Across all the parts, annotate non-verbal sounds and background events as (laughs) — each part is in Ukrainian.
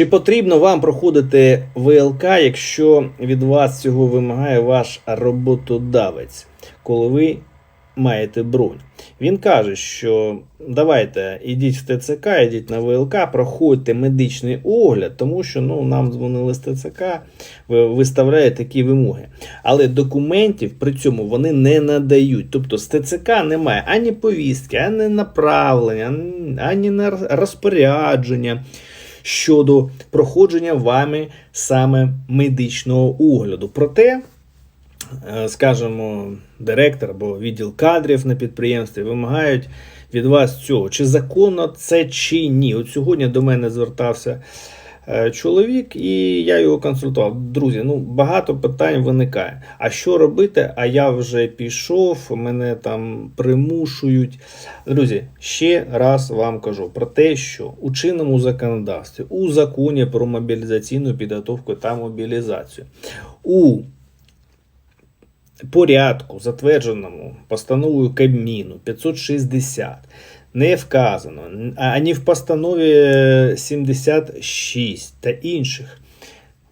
Чи потрібно вам проходити ВЛК, якщо від вас цього вимагає ваш роботодавець, коли ви маєте бронь? Він каже, що давайте ідіть в ТЦК, ідіть на ВЛК, проходьте медичний огляд, тому що ну, нам дзвонили з ТЦК, ви- виставляють такі вимоги. Але документів при цьому вони не надають. Тобто з ТЦК немає ані повістки, ані направлення, ані розпорядження щодо проходження вами саме медичного огляду. Проте, е, скажімо, директор або відділ кадрів на підприємстві вимагають від вас цього. Чи законно це чи ні? От сьогодні до мене звертався чоловік, і я його консультував. Друзі, ну багато питань виникає. А що робити? А я вже пішов, мене там примушують. Друзі, ще раз вам кажу про те, що у чинному законодавстві, у законі про мобілізаційну підготовку та мобілізацію, у порядку, затвердженому постановою Кабміну 560, не вказано ані в постанові 76 та інших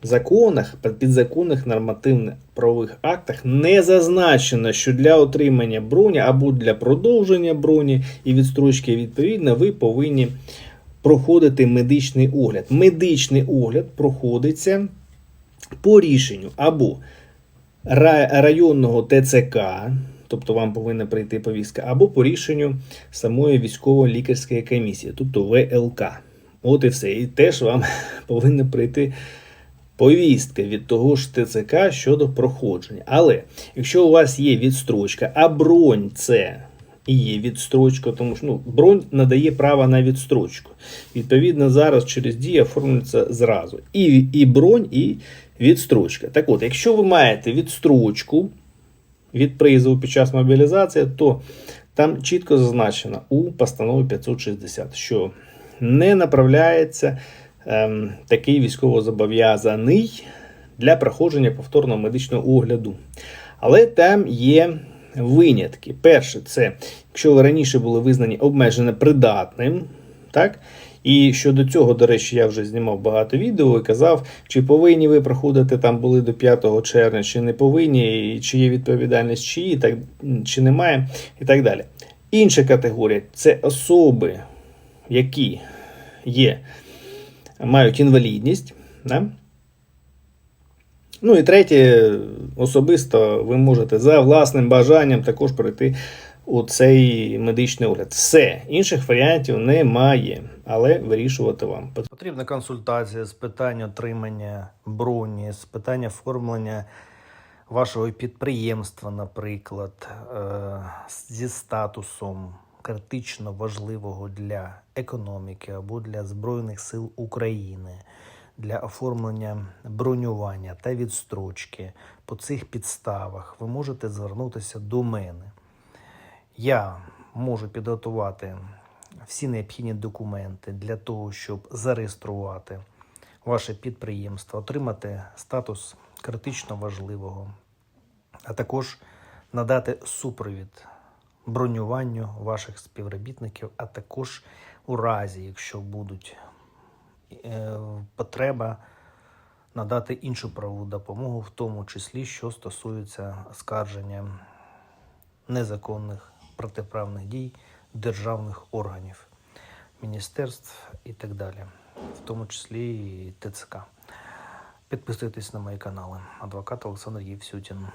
законах, підзаконних нормативних правових актах не зазначено, що для отримання броні або для продовження броні і відстрочки відповідно ви повинні проходити медичний огляд. Медичний огляд проходиться по рішенню або районного ТЦК, тобто вам повинна прийти повістка, або по рішенню самої військово-лікарської комісії, тобто ВЛК. От і все. І теж вам (laughs) повинна прийти повістка від того ж ТЦК щодо проходження. Але якщо у вас є відстрочка, а бронь це і є відстрочка, тому що ну, бронь надає право на відстрочку. Відповідно, зараз через дію оформлюється зразу. І, і бронь, і відстрочка. Так от, якщо ви маєте відстрочку від призову під час мобілізації, то там чітко зазначено у постанові 560, що не направляється ем, такий військовозобов'язаний для проходження повторного медичного огляду. Але там є винятки. Перше, це якщо раніше були визнані обмежено придатним, так? І щодо цього, до речі, я вже знімав багато відео і казав, чи повинні ви проходити там були до 5 червня, чи не повинні, і чи є відповідальність, чи, так, чи немає, і так далі. Інша категорія це особи, які є, мають інвалідність. Да? Ну і третє, особисто ви можете за власним бажанням також пройти у цей медичний огляд. Все, інших варіантів немає, але вирішувати вам. Потрібна консультація з питань отримання броні, з питань оформлення вашого підприємства, наприклад, е, зі статусом критично важливого для економіки або для Збройних сил України, для оформлення бронювання та відстрочки. По цих підставах ви можете звернутися до мене. Я можу підготувати всі необхідні документи для того, щоб зареєструвати ваше підприємство, отримати статус критично важливого, а також надати супровід бронюванню ваших співробітників, а також у разі, якщо будуть е, потреба надати іншу правову допомогу, в тому числі, що стосується оскарження незаконних протиправних дій державних органів, міністерств і так далі, в тому числі і ТЦК. Підписуйтесь на мої канали. Адвокат Олександр Євсютін.